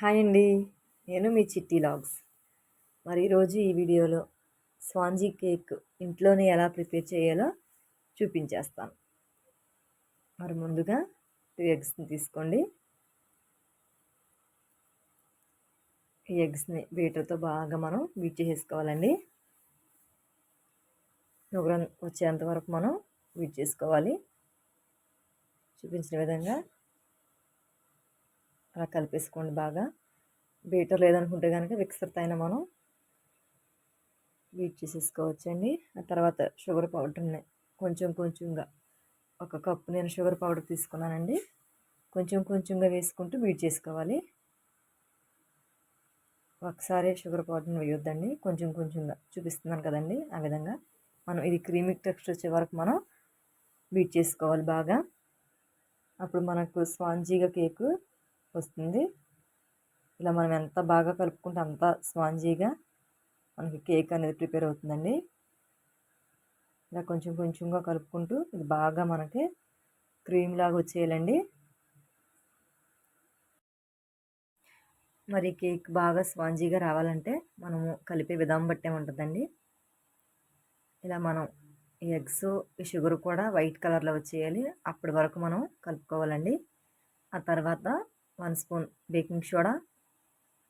Hi అండి. నేను మీ చిట్టి లాగ్స్. మరి ఈరోజు ఈ వీడియోలో స్వాంజీ కేక్ ఇంట్లోనే ఎలా ప్రిపేర్ చేయాలో చూపించేస్తాను. మరి ముందుగా టూ ఎగ్స్ని తీసుకోండి. ఈ ఎగ్స్ని బీటర్తో బాగా మనం బీట్ చేసేసుకోవాలండి. నుగ్రం వచ్చేంత వరకు మనం బీట్ చేసుకోవాలి. చూపించిన విధంగా అలా కలిపేసుకోండి బాగా. బీటర్ లేదనుకుంటే కనుక మిక్సర్ పైన మనం బీట్ చేసేసుకోవచ్చండి. ఆ తర్వాత షుగర్ పౌడర్ని కొంచెం కొంచెంగా ఒక కప్పు నేను షుగర్ పౌడర్ తీసుకున్నానండి. కొంచెం కొంచెంగా వేసుకుంటూ బీట్ చేసుకోవాలి. ఒకసారి షుగర్ పౌడర్ని వేయొద్దండి. కొంచెం కొంచెంగా చూపిస్తున్నాను కదండి ఆ విధంగా. మనం ఇది క్రీమీ టెక్స్చర్ వచ్చే వరకు మనం బీట్ చేసుకోవాలి బాగా. అప్పుడు మనకు స్పాంజీగా కేకు వస్తుంది. ఇలా మనం ఎంత బాగా కలుపుకుంటే అంత స్పాంజీగా మనకి కేక్ అనేది ప్రిపేర్ అవుతుందండి. ఇలా కొంచెం కొంచెంగా కలుపుకుంటూ ఇది బాగా మనకి క్రీమ్ లాగా వచ్చేయాలండి. మరి కేక్ బాగా స్పాంజీగా రావాలంటే మనము కలిపే విధానం బట్టే ఉంటుందండి. ఇలా మనం ఈ ఎగ్స్ ఈ షుగర్ కూడా వైట్ కలర్లో వచ్చేయాలి. అప్పటి వరకు మనం కలుపుకోవాలండి. ఆ తర్వాత one spoon baking soda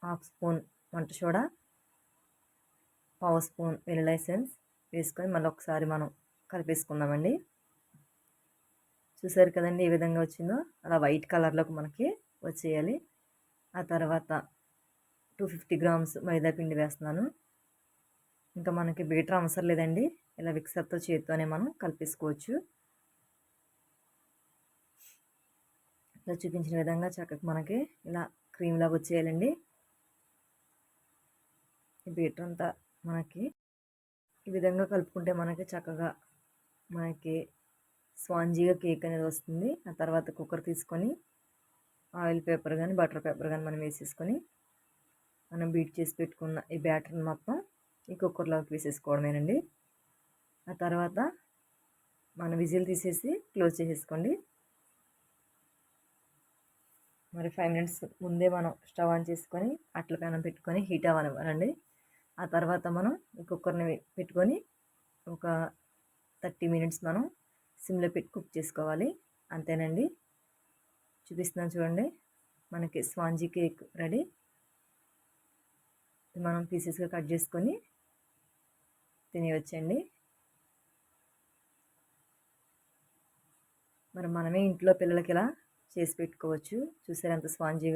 half spoon వంట సోడా పావు స్పూన్ వెనిలా ఎసెన్స్ వేసుకొని మళ్ళీ ఒకసారి మనం కలిపేసుకుందామండి. చూసారు కదండి ఏ విధంగా వచ్చిందో? అలా వైట్ కలర్లోకి మనకి వచ్చేయాలి. ఆ తర్వాత టూ ఫిఫ్టీ గ్రామ్స్ మైదా పిండి వేస్తున్నాను. ఇంకా మనకి బీటర్ అవసరం లేదండి. ఇలా విక్సర్తో చేతితోనే మనం కలిపేసుకోవచ్చు. ఇలా చూపించిన విధంగా చక్కగా మనకి ఇలా క్రీమ్ లాగా వచ్చేయాలండి. ఈ బీటర్ అంతా మనకి ఈ విధంగా కలుపుకుంటే మనకి చక్కగా మనకి స్పాంజీగా కేక్ అనేది వస్తుంది. ఆ తర్వాత కుక్కర్ తీసుకొని ఆయిల్ పేపర్ కానీ బటర్ పేపర్ కానీ మనం వేసేసుకొని మనం బీట్ చేసి పెట్టుకున్న ఈ బ్యాటర్ని మొత్తం ఈ కుక్కర్లోకి వేసేసుకోవడమేనండి. ఆ తర్వాత మనం విజిల్ తీసేసి క్లోజ్ చేసేసుకోండి. మరి ఫైవ్ మినిట్స్ ముందే మనం స్టవ్ ఆన్ చేసుకొని అట్ల పెనం పెట్టుకొని హీట్ అవ్వనివ్వాలండి ఆ తర్వాత మనం ఈ కుక్కర్ని పెట్టుకొని ఒక థర్టీ మినిట్స్ మనం సిమ్లో పెట్టి కుక్ చేసుకోవాలి. అంతేనండి. చూపిస్తున్నాను చూడండి. మనకి స్వాంజీ కేక్ రెడీ. మనం పీసెస్గా కట్ చేసుకొని తినేవచ్చండి మరి మనమే ఇంట్లో పిల్లలకి ఇలా చేసి పెట్టుకోవచ్చు. చూసారు ఎంత స్పాంజీగా